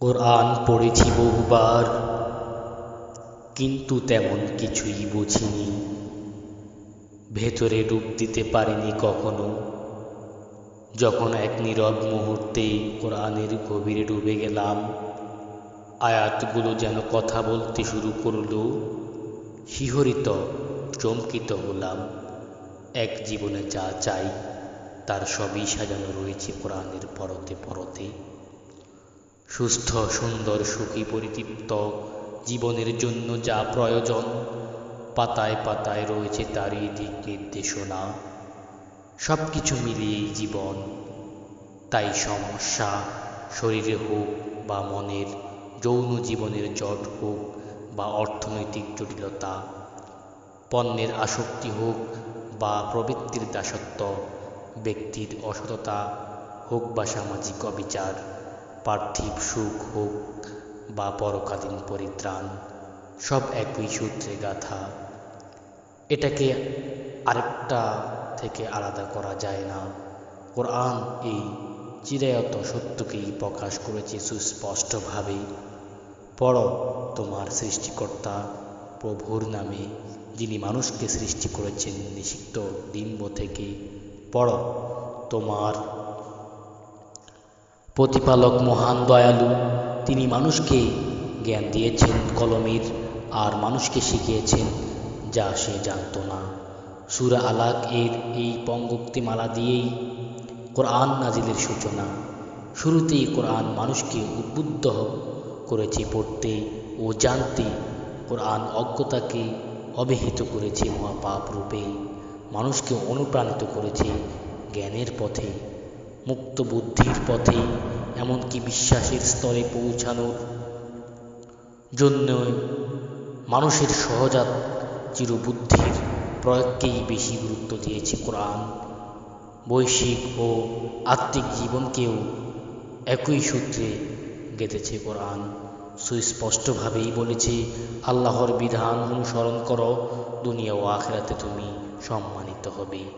কোরআন পড়েছি বহুবার, কিন্তু তেমন কিছুই বুঝিনি। ভেতরে ডুব দিতে পারিনি কখনো। যখন এক নীরব মুহূর্তে কোরআনের গভীরে ডুবে গেলাম, আয়াতগুলো যেন কথা বলতে শুরু করল, শিহরিত, চমকিত হলাম। এক জীবনে যা চাই, তার সবই সাজানো রয়েছে কোরআনের পরতে পরতে। সুস্থ, সুন্দর, সুখী, পরিতৃপ্ত জীবনের জন্য যা প্রয়োজন, পাতায় পাতায় রয়েছে তারই দিক নির্দেশনা সব কিছু মিলিয়েই জীবন। তাই সমস্যা, শরীরে হোক বা মনের, যৌন জীবনের জট হোক বা অর্থনৈতিক জটিলতা, পণ্যের আসক্তি হোক বা প্রবৃত্তির দাসত্ব, ব্যক্তির অসততা হোক বা সামাজিক অবিচার পার্থিব সুখ হোক বা পরকালীন পরিত্রাণ, সব একই সূত্রে গাথা। এটাকে আরেকটা থেকে আলাদা করা যায় না। কোরআন এই চিরায়ত সত্যকেই প্রকাশ করেছে সুস্পষ্টভাবে। পড় তোমার সৃষ্টিকর্তা প্রভুর নামে, যিনি মানুষকে সৃষ্টি করেছেন নিষিক্ত ডিম্ব থেকে। পড় তোমার প্রতিপালক মহান দয়ালু, তিনি মানুষকে জ্ঞান দিয়েছেন কলমের, আর মানুষকে শিখিয়েছেন, যা সে জানত না। সুরা আলাক এর এই পঙ্গক্তিমালা দিয়েই কোরআন নাজিলের সূচনা। শুরুতেই কোরআন মানুষকে উদ্বুদ্ধ করেছে পড়তে ও জানতে কোরআন অজ্ঞতাকে অবহিত করেছে মহাপাপ রূপে। মানুষকে অনুপ্রাণিত করেছে জ্ঞানের পথে। মুক্ত বুদ্ধির পথে, এমনকি বিশ্বাসের স্তরে পৌঁছানোর জন্য মানুষের সহজাত চিরবুদ্ধির প্রয়োগকেই বেশি গুরুত্ব দিয়েছে কোরআন। বৈশ্বিক ও আত্মিক জীবনকেও একই সূত্রে গেঁথেছে কোরআন। সুস্পষ্টভাবেই বলেছে, আল্লাহর বিধান অনুসরণ করো, দুনিয়া ও আখেরাতে তুমি সম্মানিত হবে।